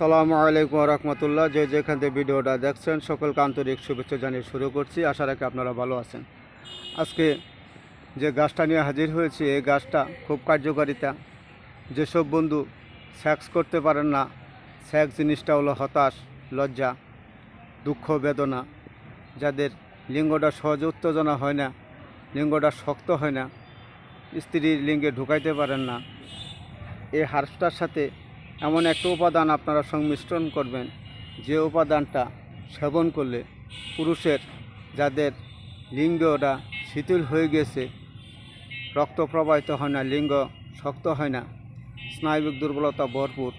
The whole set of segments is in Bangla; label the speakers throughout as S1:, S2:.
S1: সালামু আলাইকুম রহমতুল্লাহ। যে যেখান থেকে ভিডিওটা দেখছেন, সকলকে আন্তরিক শুভেচ্ছা জানিয়ে শুরু করছি। আশা রাখি আপনারা ভালো আছেন। আজকে যে গাছটা নিয়ে হাজির হয়েছি, এই গাছটা খুব কার্যকারিতা। যেসব বন্ধু স্যাক্স করতে পারেন না সেক্স জিনিসটা হলো হতাশ, লজ্জা, দুঃখ, বেদনা। যাদের লিঙ্গটা সহজে উত্তেজনা হয় না, লিঙ্গটা শক্ত হয় না, স্ত্রীর লিঙ্গে ঢুকাইতে পারেন না। এই হার্সটার সাথে এমন একটা উপাদান আপনারা সংমিশ্রণ করবেন। যে উপাদানটা সেবন করলে পুরুষের যাদের লিঙ্গটা শিথিল হয়ে গেছে, রক্ত প্রবাহিত হয় না, লিঙ্গ শক্ত হয় না, স্নায়বিক দুর্বলতা ভরপুর,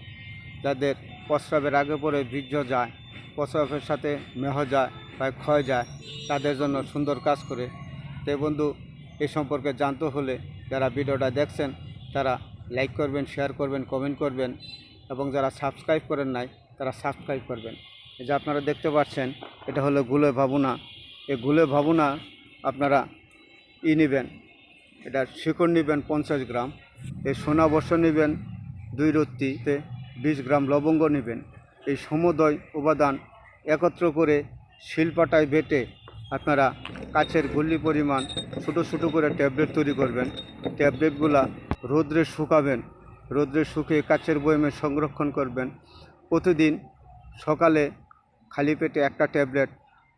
S1: যাদের প্রস্রাবের আগে পরে বীর্য যায়, প্রস্রাবের সাথে মেহ যায় বা ক্ষয় যায়, তাদের জন্য সুন্দর কাজ করে। তো বন্ধু, এ সম্পর্কে জানতে হলে যারা ভিডিওটা দেখছেন, তারা লাইক করবেন শেয়ার করবেন কমেন্ট করবেন। এবং যারা সাবস্ক্রাইব করেন নাই, তারা সাবস্ক্রাইব করবেন। এই যে আপনারা দেখতে পাচ্ছেন, এটা হলো গুলে ভাবুনা। এই গুলে ভাবুনা আপনারা ই নেবেন, এটা শিকড় নেবেন পঞ্চাশ গ্রাম, এই সোনা বর্ষ নেবেন দুই রত্তিতে বিশ গ্রাম লবঙ্গ নেবেন। এই সমুদয় উপাদান একত্র করে শিলপাটায় বেটে আপনারা কাছের গুল্লি পরিমাণ ছোটো ছোটো করে ট্যাবলেট তৈরি করবেন। ট্যাবলেটগুলা রোদ্রে শুকাবেন রোদ্রে শুকিয়ে কাছের বয়মে সংরক্ষণ করবেন। প্রতিদিন সকালে খালি পেটে একটা ট্যাবলেট,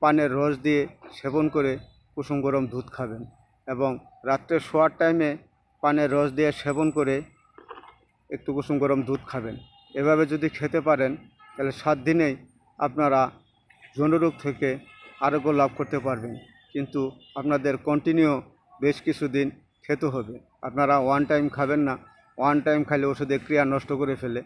S1: পানের রস দিয়ে সেবন করে কুসুম গরম দুধ খাবেন এবং রাত্রে শোয়ার টাইমে পানের রস দিয়ে সেবন করে একটু কুসুম গরম দুধ খাবেন। এভাবে যদি খেতে পারেন, তাহলে সাত দিনেই আপনারা যৌনরোগ থেকে আরোগ্য লাভ করতে পারবেন। কিন্তু আপনাদের কন্টিনিউ বেশ কিছুদিন খেতে হবে। আপনারা ওয়ান টাইম খাবেন না ওয়ান টাইম খাইলে ওষুধে ক্রিয়া নষ্ট করে ফেলে।